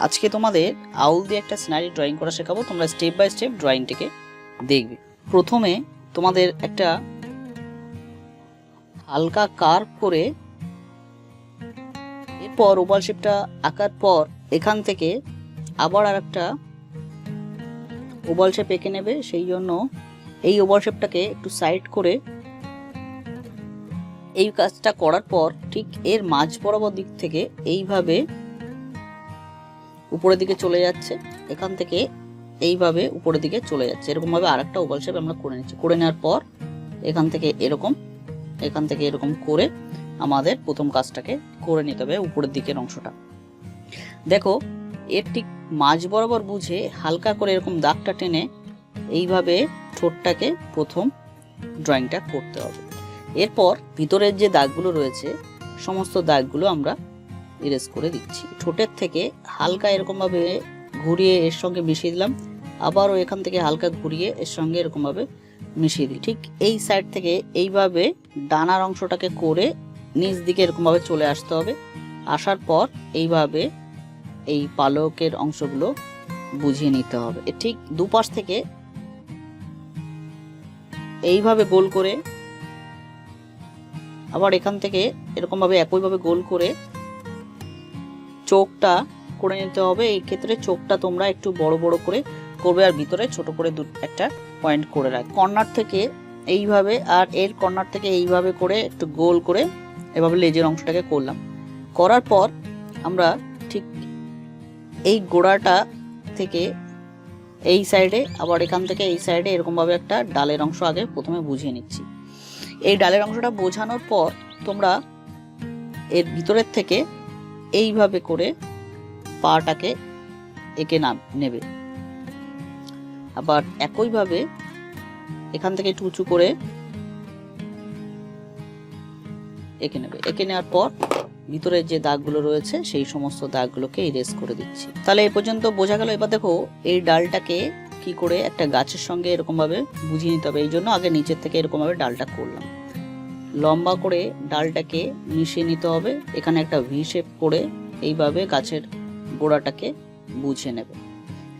আজকে তোমাদের আউল দিয়ে একটা সিনারি ড্রয়িং করা শেখাবো। তোমরা স্টেপ বাই স্টেপ ড্রয়িংটিকে দেখবে। প্রথমে তোমাদের একটা হালকা কার্ভ করে এরপর ওভাল শেপটা আঁকার পর এখান থেকে আবার আর একটা ওভাল শেপ এঁকে নেবে। সেই জন্য এই ওভাল শেপটাকে একটু সাইড করে এই কাজটা করার পর ঠিক এর মাঝ বরাবর দিক থেকে এইভাবে উপরের দিকে চলে যাচ্ছে, এখান থেকে এইভাবে উপরের দিকে চলে যাচ্ছে। এরকম ভাবে আরেকটা ওভাল শেপ আমরা করে নিচ্ছি। করে নেওয়ার পর এখান থেকে এরকম, এখান থেকে এরকম করে আমাদের প্রথম কাজটাকে করে নিতে হবে উপরের দিকের অংশটা। দেখো, এর ঠিক মাঝ বরাবর বুঝে হালকা করে এরকম দাগটা টেনে এইভাবে ঠোঁটটাকে প্রথম ড্রয়িংটা করতে হবে। এরপর ভিতরের যে দাগগুলো রয়েছে, সমস্ত দাগগুলো আমরা ইরেজ করে দিচ্ছি। ঠোঁটের থেকে হালকা এরকমভাবে ঘুরিয়ে এর সঙ্গে মিশিয়ে দিলাম। আবারও এখান থেকে হালকা ঘুরিয়ে এর সঙ্গে এরকমভাবে মিশিয়ে দিই। ঠিক এই সাইড থেকে এইভাবে ডানার অংশটাকে করে নিচ দিকে এরকমভাবে চলে আসতে হবে। আসার পর এইভাবে এই পালকের অংশগুলো বুঝিয়ে নিতে হবে। ঠিক দুপাশ থেকে এইভাবে গোল করে আবার এখান থেকে এরকমভাবে একইভাবে গোল করে চোখটা করে নিতে হবে। এই ক্ষেত্রে চোখটা তোমরা একটু বড় বড় করে করবে আর ভিতরে ছোট করে দু একটা পয়েন্ট করে রাখ। কর্নার থেকে এইভাবে আর এর কর্নার থেকে এইভাবে করে একটু গোল করে এভাবে লেজের অংশটাকে করলাম। করার পর আমরা ঠিক এই গোড়াটা থেকে এই সাইডে আবার এখান থেকে এই সাইডে এরকমভাবে একটা ডালের অংশ আগে প্রথমে বুঝিয়ে নিচ্ছি। এই ডালের অংশটা বোঝানোর পর তোমরা এর ভিতরের থেকে এইভাবে করে পাটাকে এঁকে নাম নেবে। আবার একইভাবে এখান থেকে একটু উঁচু করে এঁকে নেবে। এঁকে নেওয়ার পর ভিতরের যে দাগগুলো রয়েছে, সেই সমস্ত দাগগুলোকে ইরেজ করে দিচ্ছি। তাহলে এই পর্যন্ত বোঝা গেল। এবার দেখো, এই ডালটাকে কি করে একটা গাছের সঙ্গে এরকম ভাবে বুঝিয়ে নিতে হবে। এই জন্য আগে নিচের থেকে এরকম ভাবে ডালটা করলাম। লম্বা করে ডালটাকে মিশিয়ে নিতে হবে। এখানে একটা ভি শেপ করে এইভাবে গাছের গোড়াটাকে বুঝে নেবে।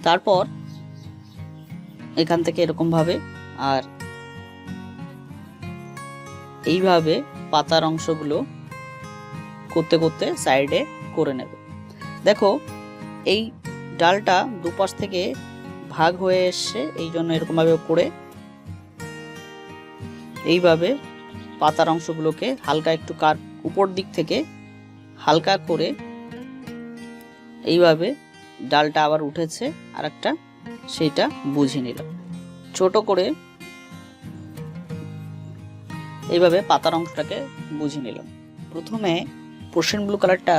তারপর এখান থেকে এরকম ভাবে আর এইভাবে পাতার অংশগুলো করতে করতে সাইডে করে নেবে। দেখো, এই ডালটা দুপাশ থেকে ভাগ হয়ে এসছে এই জন্য এরকমভাবে করে এইভাবে পাতার অংশগুলোকে হালকা একটু কার উপর দিক থেকে হালকা করে এইভাবে ডালটা আবার উঠেছে আর একটা সেইটা বুঝে নিলাম ছোট করে এইভাবে পাতার অংশটাকে বুঝে নিলাম প্রথমে পোর্শন ব্লু কালারটা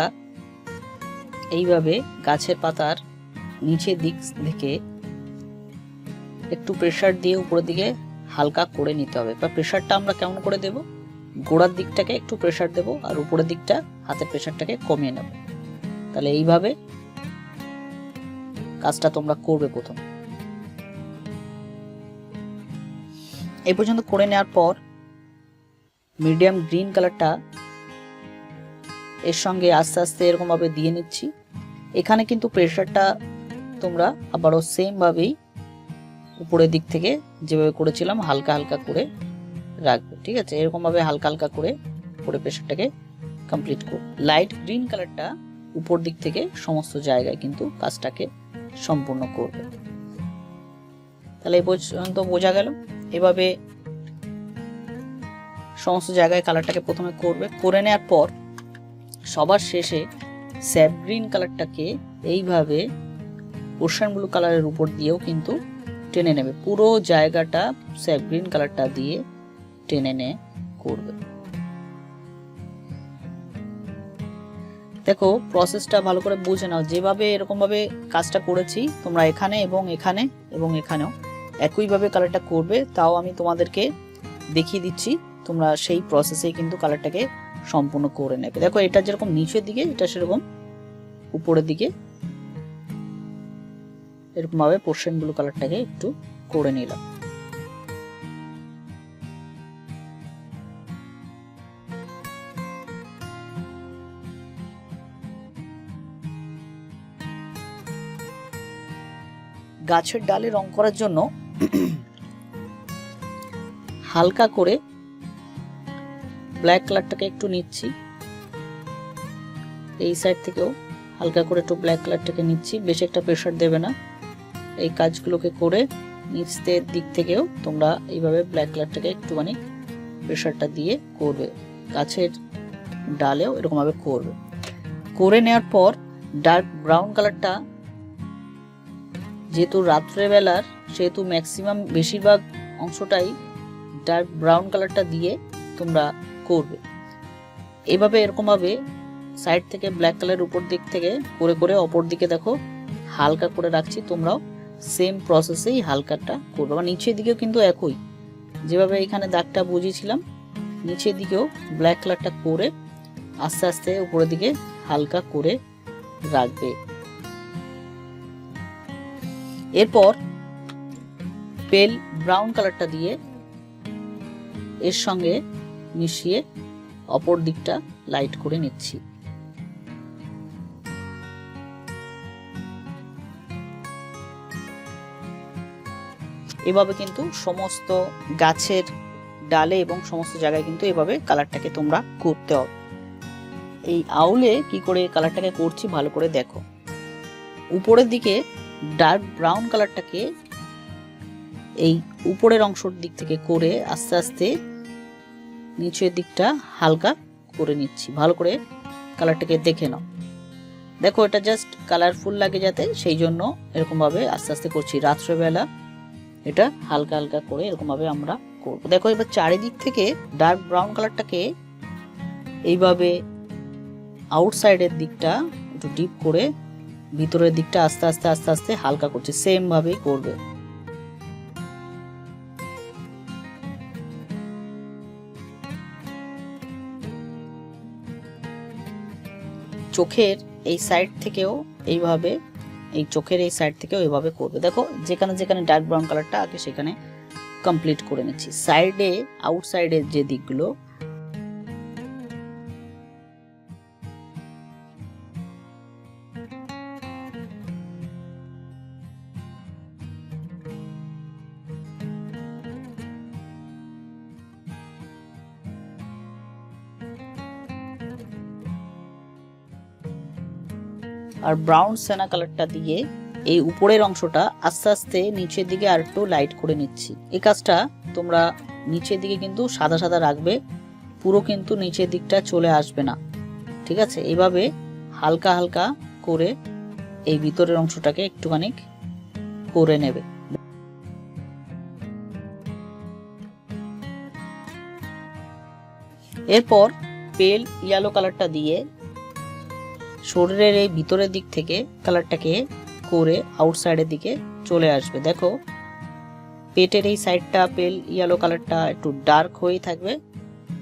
এইভাবে গাছের পাতার নিচের দিক থেকে একটু প্রেসার দিয়ে উপরের দিকে হালকা করে নিতে হবে। বা প্রেশারটা আমরা কেমন করে দেব? গোড়ার দিকটাকে একটু প্রেশার দেব আর উপরের দিকটা হাতের প্রেশারটাকে কমিয়ে নেব। তাহলে এইভাবে কাজটা তোমরা করবে প্রথম। এই পর্যন্ত করে নেওয়ার পর মিডিয়াম গ্রিন কালারটা এর সঙ্গে আস্তে আস্তে এরকমভাবে দিয়ে নিচ্ছি। এখানে কিন্তু প্রেশারটা তোমরা আবারও সেমভাবেই উপরের দিক থেকে যেভাবে করেছিলাম, হালকা হালকা করে রাখবে, ঠিক আছে? এরকমভাবে হালকা হালকা করে করে প্রেশারটাকে কমপ্লিট করো লাইট গ্রিন কালারটা উপর দিক থেকে সমস্ত জায়গায় কিন্তু কাজটাকে সম্পূর্ণ করবে। তাহলে এই পর্যন্ত বোঝা গেল। এভাবে সমস্ত জায়গায় কালারটাকে প্রথমে করবে। করে নেওয়ার পর সবার শেষে স্যাপ গ্রিন কালারটাকে এইভাবে ওশান ব্লু কালারের উপর দিয়েও কিন্তু টেনে নেবে। পুরো জায়গাটা স্যাপ গ্রিন কালারটা দিয়ে টেনে নে করবে। দেখো প্রসেসটা ভালো করে বুঝে নাও। যেভাবে এরকমভাবে কাজটা করেছি, তোমরা এখানে এবং এখানে এবং এখানেও একইভাবে কালারটা করবে, তাও আমি তোমাদেরকে দেখিয়ে দিচ্ছি। তোমরা সেই প্রসেসে কিন্তু কালারটাকে সম্পূর্ণ করে নেবে। দেখো, এটা যেরকম নিচের দিকে, এটা সেরকম উপরের দিকে এরকম ভাবে পোর্শন ব্লু কালারটাকে একটু করে নিলাম। গাছের ডালে রং করার জন্য হালকা করে ব্ল্যাক কালারটাকে একটু নিচ্ছি। এই সাইড থেকেও হালকা করে একটু ব্ল্যাক কালারটাকে নিচ্ছি, বেশি একটা প্রেশার দেবে না। এই কাজগুলোকে করে নিচের দিক থেকেও তোমরা এইভাবে ব্ল্যাক কালারটাকে একটুখানি প্রেশারটা দিয়ে করবে। গাছের ডালেও এরকমভাবে করবে। করে নেওয়ার পর ডার্ক ব্রাউন কালারটা যেহেতু রাত্রেবেলার, সেহেতু ম্যাক্সিমাম বেশিরভাগ অংশটাই ডার্ক ব্রাউন কালারটা দিয়ে তোমরা করবে। এভাবে এরকমভাবে সাইড থেকে ব্ল্যাক কালারের উপর দিক থেকে করে করে অপর দিকে দেখো, হালকা করে রাখছি, তোমরাও সেম প্রসেসেই হালকাটা করবে। বা নিচের দিকেও কিন্তু একই। যেভাবে এখানে দাগটা বুঝিয়েছিলাম, নিচের দিকেও ব্ল্যাক কালারটা করে আস্তে আস্তে উপরের দিকে হালকা করে রাখবে। এরপর পেল ব্রাউন কালারটা দিয়ে এর সঙ্গে মিশিয়ে অপর দিকটা লাইট করে নিচ্ছি। এভাবে কিন্তু সমস্ত গাছের ডালে এবং সমস্ত জায়গায় কিন্তু এভাবে কালারটাকে তোমরা করতে হবে। এই আউলে কি করে কালারটাকে করছি ভালো করে দেখো। উপরের দিকে ডার্ক ব্রাউন কালারটাকে এই উপরের অংশের দিক থেকে করে আস্তে আস্তে নিচের দিকটা হালকা করে নিচ্ছি। ভালো করে কালারটাকে দেখে নাও। দেখো এটা জাস্ট কালারফুল লাগে যাতে, সেই জন্য এরকমভাবে আস্তে আস্তে করছি। রাত্রেবেলা এটা হালকা হালকা করে এরকমভাবে আমরা করব। দেখো এবার চারিদিক থেকে ডার্ক ব্রাউন কালারটাকে এইভাবে আউটসাইডের দিকটা একটু ডিপ করে ভিতরের দিকটা আস্তে আস্তে আস্তে আস্তে হালকা করছে সেম ভাবেই করবে। চোখের এই সাইড থেকেও এইভাবে এই চোখের এই সাইড থেকে ওইভাবে করবে। দেখো, যেখানে যেখানে ডার্ক ব্রাউন কালারটা আগে সেখানে কমপ্লিট করে নিচ্ছি। সাইডে আউটসাইডের যে দিকগুলো আর ব্রাউন সেনা কালারটা দিয়ে এই উপরের অংশটা আস্তে আস্তে নিচের দিকে আর একটু লাইট করে নিচ্ছি। এই কাজটা তোমরা নিচের দিকে কিন্তু সাদা সাদা রাখবে, পুরো কিন্তু নিচের দিকটা চলে আসবে না। ঠিক আছে? এভাবে হালকা হালকা করে এই ভিতরের অংশটাকে একটুখানি করে নেবে। এরপর পেল ইয়েলো কালারটা দিয়ে শরীরের এই ভিতরের দিক থেকে কালারটাকে করে আউটসাইডের দিকে চলে আসবে। দেখো, পেটের এই সাইডটা পেল ইয়েলো কালারটা একটু ডার্ক হয়ে থাকবে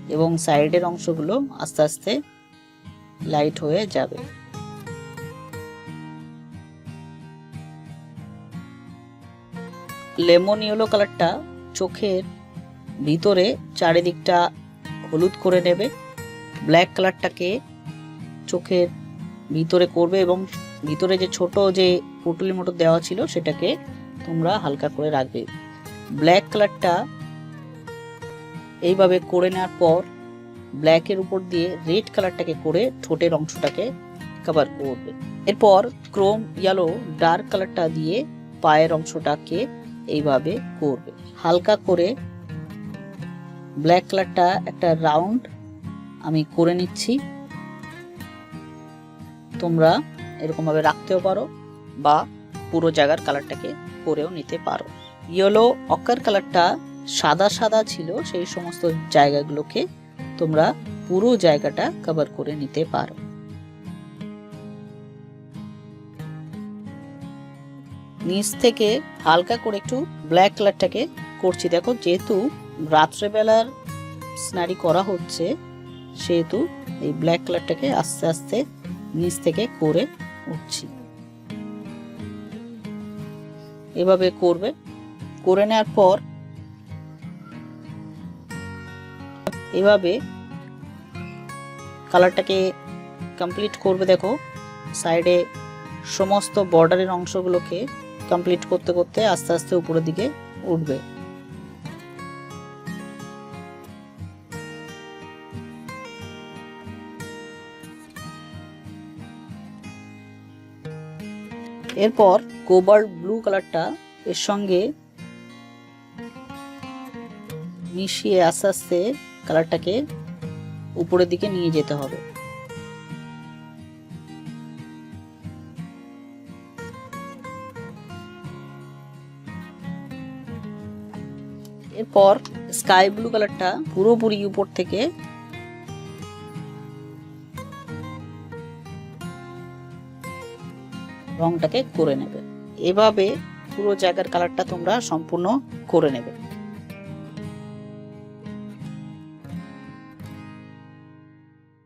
এবং সাইডের অংশগুলো আস্তে আস্তে লাইট হয়ে যাবে। লেমন ইয়েলো কালারটা চোখের ভিতরে চারিদিকটা হলুদ করে নেবে। ব্ল্যাক কালারটাকে চোখের ভিতরে করবে এবং ভিতরে যে ছোট যে পুটুলির মতো দেওয়া ছিল সেটাকে তোমরা হালকা করে রাখবে। ব্ল্যাক কালারটা এইভাবে করে নেওয়ার পর ব্ল্যাকের উপর দিয়ে রেড কালারটাকে করে ঠোঁটের অংশটাকে কভার করবে। এরপর ক্রোম ইয়েলো ডার্ক কালারটা দিয়ে পায়ের অংশটাকে এইভাবে করবে। হালকা করে ব্ল্যাক কালারটা একটা রাউন্ড আমি করে নিচ্ছি। তোমরা এরকমভাবে রাখতেও পারো বা পুরো জায়গার কালারটাকে করেও নিতে পারো। ইয়েলো অকার কালারটা সাদা সাদা ছিল, সেই সমস্ত জায়গাগুলোকে তোমরা পুরো জায়গাটা কভার করে নিতে পারো। নিচ থেকে হালকা করে একটু ব্ল্যাক কালারটাকে করছি। দেখো, যেহেতু রাত্রেবেলার স্নারি করা হচ্ছে, সেহেতু এই ব্ল্যাক কালারটাকে আস্তে আস্তে নিচ থেকে করে উঠছি। এভাবে করবে। করে নেওয়ার পর এভাবে কালারটাকে কমপ্লিট করবে দেখো। সাইডে সমস্ত বর্ডারের অংশগুলোকে কমপ্লিট করতে করতে আস্তে আস্তে উপরের দিকে উঠবে। এরপর কোবাল্ট ব্লু কালারটা এর সঙ্গে মিশিয়ে আস্তে আস্তে কালারটাকে উপরের দিকে নিয়ে যেতে হবে। এরপর স্কাই ব্লু কালারটা পুরোপুরি উপর থেকে রংটাকে করে নেবে। এভাবে পুরো জায়গার কালারটা তোমরা সম্পূর্ণ করে নেবে।